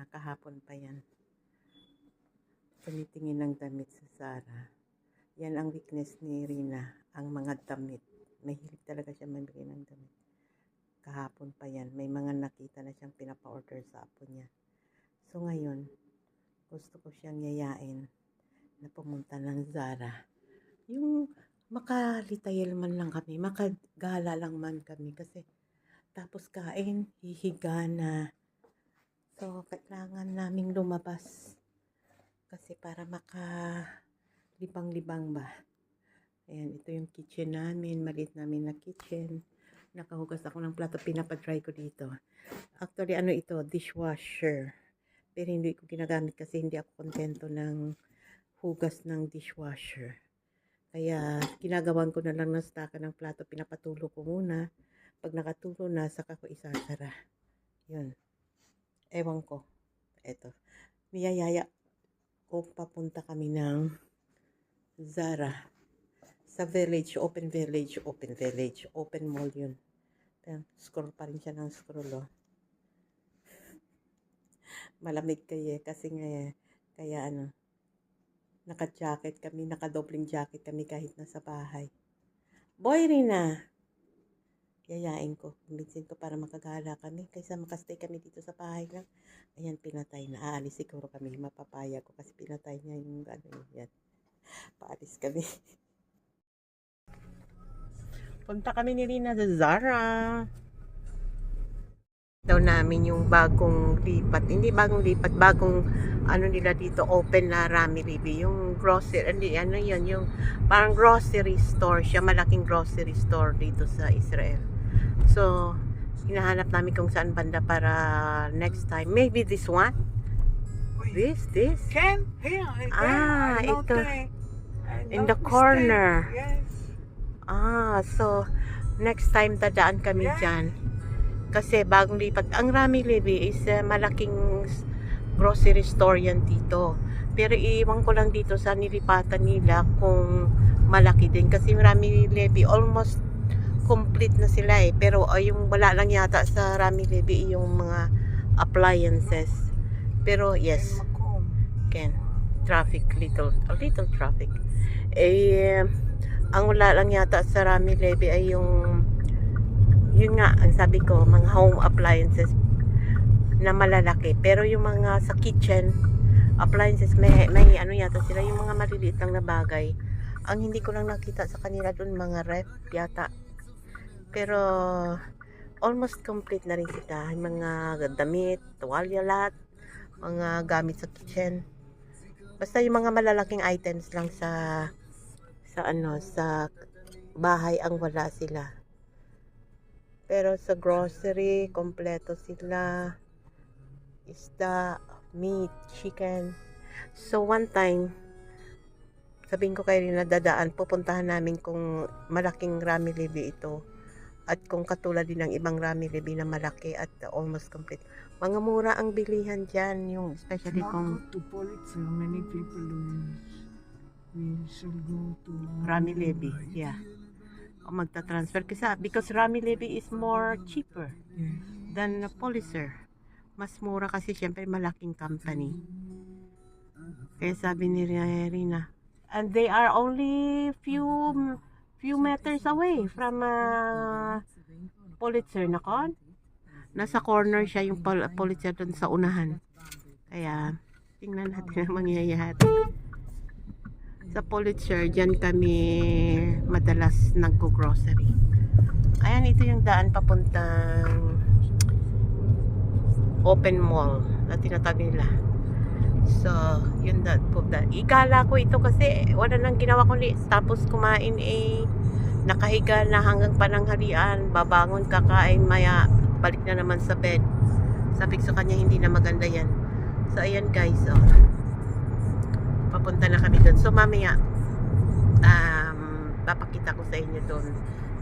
Rina, kahapon pa yan. Tumitingin ng damit sa Zara. Yan ang weakness ni Rina, ang mga damit. Mahilig talaga siya mamili ng damit. Kahapon pa yan, may mga nakita na siyang pinapa-order sa apo niya. So ngayon, gusto ko siyang yayain na pumunta ng Zara. Yung makalitayal man lang kami, makagala lang man kami kasi tapos kain, hihiga na. So, kailangan naming lumabas kasi para maka libang-libang ba. Ayan, ito yung kitchen namin, maliit namin na kitchen. Nakahugas ako ng plato, pinapadry ko dito. Actually, ano ito, dishwasher. Pero hindi ko ginagamit kasi hindi ako kontento ng hugas ng dishwasher. Kaya, ginagawan ko na lang ng staka ng plato, pinapatulo ko muna. Pag nakatulo na, saka ko isasara. Yun. Ewan ko. Eto. Niyayaya ko papunta kami ng Zara. Sa village, open village, open village, open mall yun. Ayan, scroll pa rin siya ng scroll, oh. Malamig kayo eh, kasi nga, eh, kaya ano, naka-jacket kami, naka-dobling jacket kami kahit nasa bahay. Boy, Rina! Yayain ko. Kumbinsin ko para makagala kami. Kaysa makastay kami dito sa bahay lang. Ayan, pinatay na. Aalis siguro kami. Mapapaya ko kasi pinatay niya yung ano yan. Paalis kami. Punta kami ni Rina sa Zara. Daw namin yung bagong lipat. Hindi bagong lipat, bagong ano nila dito, open na Rami Ribi. Yung grocery, hindi, ano yun, yung parang grocery store siya. Malaking grocery store dito sa Israel. So, hinahanap namin kung saan banda para next time. Maybe this one? This, this? Ken, here, here. Ah, ito. In the corner. Yes. Ah, so next time dadaan kami Yeah. dyan. Kasi bagong lipat. Ang Rami Levy is uh, malaking grocery store yan dito. Pero iiwan ko lang dito sa nilipatan nila kung malaki din. Kasi Rami Levy almost complete na sila eh. Pero uh, yung wala lang yata sa Rami Levy yung mga appliances. Pero yes. Ken, traffic, little, a little traffic. Eh, ang wala lang yata sa Rami Levy ay yung, yun nga, ang sabi ko, mga home appliances na malalaki. Pero yung mga sa kitchen appliances, may, may ano yata sila, yung mga maliliit lang na bagay. Ang hindi ko lang nakita sa kanila doon, mga ref yata. Pero, almost complete na rin sila. Mga damit, tuwalya lahat, mga gamit sa kitchen. Basta yung mga malalaking items lang sa sa ano sa bahay ang wala sila. Pero sa grocery, kompleto sila. Isda, meat, chicken. So one time, sabihin ko kayo na dadaan, pupuntahan namin kung malaking Rami Levy ito. At kung katulad din ng ibang Rami Levy na malaki at almost complete. Mga mura ang bilihan dyan, yung especially Not kung to Pulitzer. Many people will, will shall go to Rami Levy, yeah. O magta-transfer kasi because Rami Levy is more cheaper Yes. than Pulitzer. Mas mura kasi syempre malaking company. Kaya sabi ni Rina, and they are only few few meters away from uh, Pulitzer na kon. Nasa corner siya yung Pul- Pulitzer doon sa unahan. Kaya tingnan natin ang mangyayari. Sa Pulitzer, dyan kami madalas nagko-grocery. Ayan, ito yung daan papuntang open mall na tinatag nila. So, yun that po that. Igala ko ito kasi wala nang ginawa ko tapos kumain eh nakahiga na hanggang pananghalian, babangon kakain maya balik na naman sa bed. Sabi ko sa kanya hindi na maganda yan. So ayan guys, oh. Papunta na kami doon. So mamaya um papakita ko sa inyo doon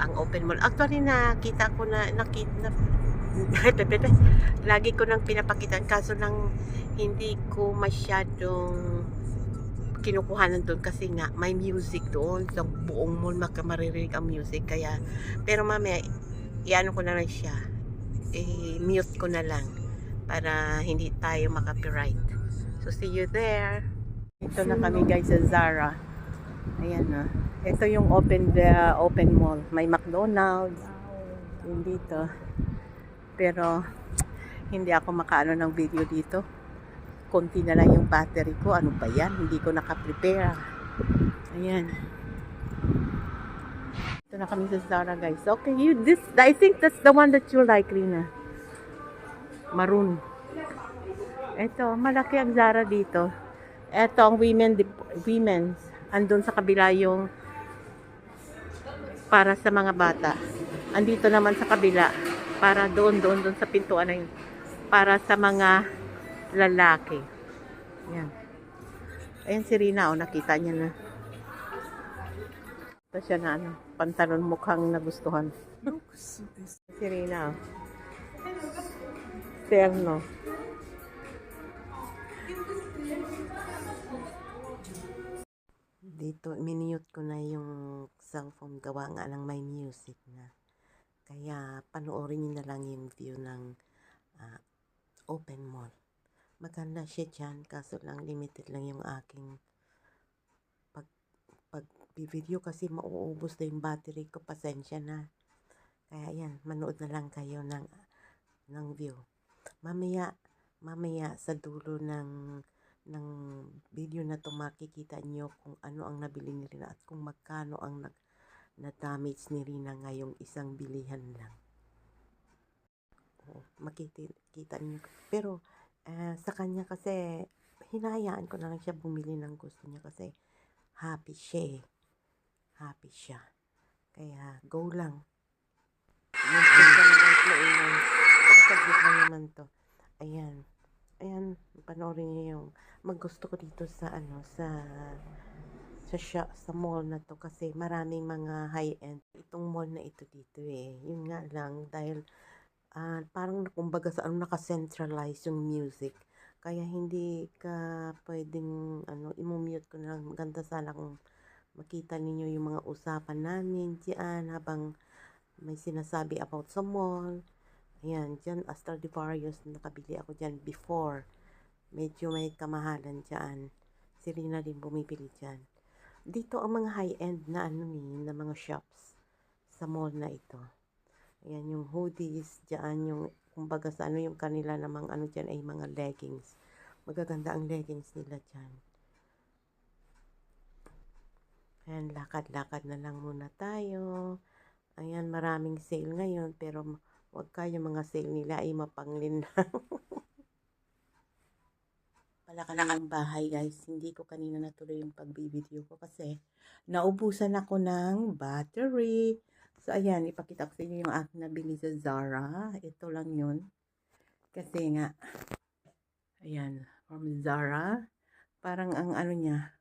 ang open mall. Actually nakita ko na nakita na, lagi ko nang pinapakitaan kaso lang hindi ko masyadong kinukuhanan doon kasi nga may music doon sa buong mall makamaririnig ang music kaya pero mamaya iano ko na lang siya i-mute ko na lang para hindi tayo makapiright. So, see you there. Ito na kami guys sa Zara. Ayan na. Ito yung open the open mall. May McDonald's. Yung dito. Pero, hindi ako makaano ng video dito. Konti na lang yung battery ko. Ano ba yan? Hindi ko nakaprepare. Ayan. Ito na kami sa Zara guys. Okay, you this I think that's the one that you like, Rina. Maroon. Ito, malaki ang Zara dito. Ito ang women women's. Andun sa kabila yung para sa mga bata. Andito naman sa kabila para doon doon doon sa pintuan na yun para sa mga lalaki. Yan. Ayan si Rina, oh, nakita niya na. Ito siya na ano, pantalon mukhang nagustuhan. Si Rina, oh. Terno. Dito, minute ko na yung cellphone gawa nga lang may music na. Kaya panoorin niyo na lang yung view ng ah, open mall. Maganda siya dyan, kaso lang limited lang yung aking pag, pag video kasi mauubos na yung battery ko, pasensya na. Kaya yan, manood na lang kayo ng, ng view. Mamaya, mamaya sa dulo ng, ng video na to makikita nyo kung ano ang nabili ni Rina at kung magkano ang nag, na-damage ni Rina ngayong isang bilihan lang. Makikita niyo. Pero, eh, sa kanya kasi, hinayaan ko na lang siya bumili ng gusto niya kasi happy siya eh. Happy siya. Kaya, go lang. Yung isa na guys na naman to. Ayan. Ayan, panoorin niyo yung maggusto ko dito sa ano, sa sa shop, sa mall na to kasi maraming mga high-end. Itong mall na ito dito eh. Yun nga lang dahil ah, parang kumbaga sa ano naka-centralize yung music. Kaya hindi ka pwedeng ano, i-mute ko na lang. Maganda sana kung makita ninyo yung mga usapan namin diyan habang may sinasabi about sa mall. Ayan, dyan, Stradivarius, nakabili ako dyan before. Medyo may kamahalan dyan. Si Rina din bumibili dyan. Dito ang mga high-end na ano ni, na mga shops sa mall na ito. Ayan, yung hoodies, dyan, yung, kumbaga sa ano yung kanila namang ano dyan ay mga leggings. Magaganda ang leggings nila dyan. Ayan, lakad-lakad na lang muna tayo. Ayan, maraming sale ngayon, pero wag kayo mga sale nila ay mapanglin lang. Palaka lang ang bahay guys. Hindi ko kanina natuloy yung pagbibideo ko kasi naubusan ako ng battery. So ayan, ipakita ko sa inyo yung aking nabili sa Zara. Ito lang yun. Kasi nga, ayan, from Zara. Parang ang ano niya,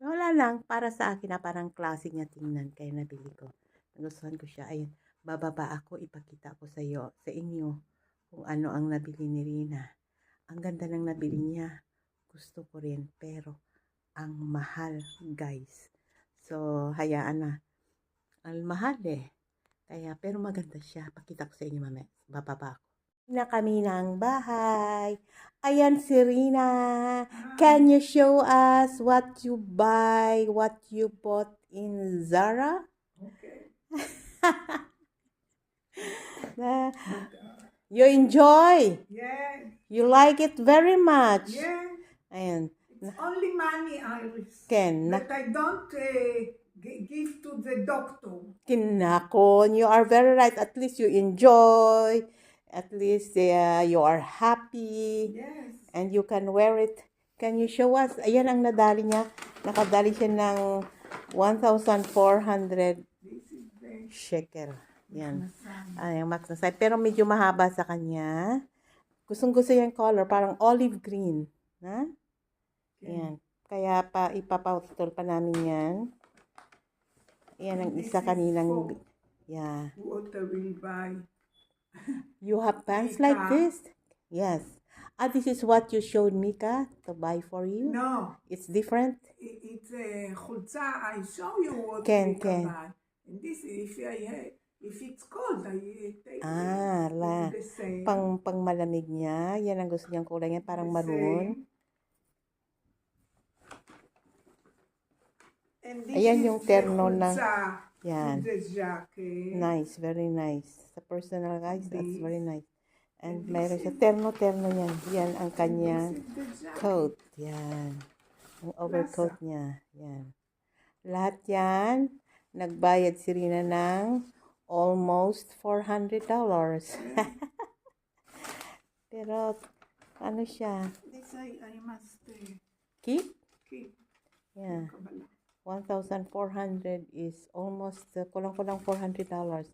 wala lang, para sa akin na parang klase niya tingnan. Kaya nabili ko. Nagustuhan ko siya. Ayun, bababa ako, ipakita ko sa iyo, sa inyo kung ano ang nabili ni Rina. Ang ganda ng nabili niya. Gusto ko rin, pero ang mahal, guys. So, hayaan na. Ang mahal eh. Kaya, pero maganda siya. Pakita ko sa inyo mamaya. Bababa ako. Na kami ng bahay. Ayan si Rina. Can you show us what you buy, what you bought in Zara? okay. You enjoy. Yeah, You like it very much. yeah. Ayan. It's only money, Iris. Ken, That I don't uh, gi- give to the doctor. kinakon. You are very right. At least you enjoy. At least uh, you are happy. Yes. And you can wear it. Can you show us? Ayan ang nadali niya. Nakadali siya ng 1,400 This is the shekel. Yan. Ay, ang max na size. Pero medyo mahaba sa kanya. Gustong gusto yung color. Parang olive green. Na? Ayan. Kaya pa ipapautol pa namin yan. Ayan ang isa kaninang... Yeah. Water will buy. you have pants like this? Yes. Ah, this is what you showed Mika to buy for you? No. It's different? It's a chulza. I show you what can, Mika can. buy. And this, is if I have, If it's cold, I take ah, it. la. Pang, pang malamig niya. Yan ang gusto niyang kulay niya. Parang maroon. Ayan yung terno ng- Yan. Nice. Very nice. Sa personal guys, that's very nice. And this siya. Terno-terno yan. Yan ang kanyang coat. Yan. Ang overcoat niya. Yan. Lahat yan, nagbayad si Rina ng almost $400. Pero, ano siya? This I, I must uh, Keep? keep. Yeah. Kabala. 1,400 is almost, uh, kulang-kulang $400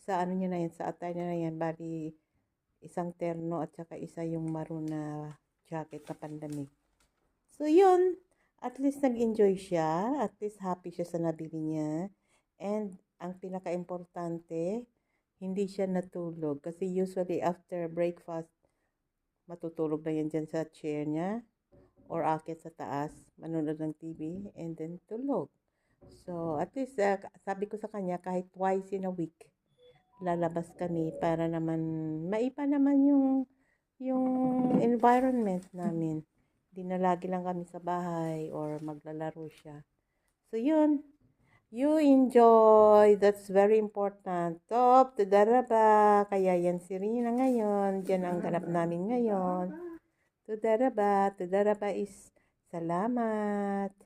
sa ano niya na yan, sa attire niya na yan, bali isang terno at saka isa yung maroon na jacket na pandamig. So, yun. At least nag-enjoy siya. At least happy siya sa nabili niya. And, ang pinaka-importante, hindi siya natulog. Kasi usually after breakfast, matutulog na yan dyan sa chair niya or akit sa taas, manonood ng TV, and then tulog. So, at least, uh, sabi ko sa kanya, kahit twice in a week, lalabas kami para naman, maipa naman yung, yung environment namin. Hindi na lagi lang kami sa bahay or maglalaro siya. So, yun. You enjoy. That's very important. Top, tudaraba. Kaya yan si Rina ngayon. Diyan ang ganap namin ngayon. Tudaraba. Tudaraba is salamat.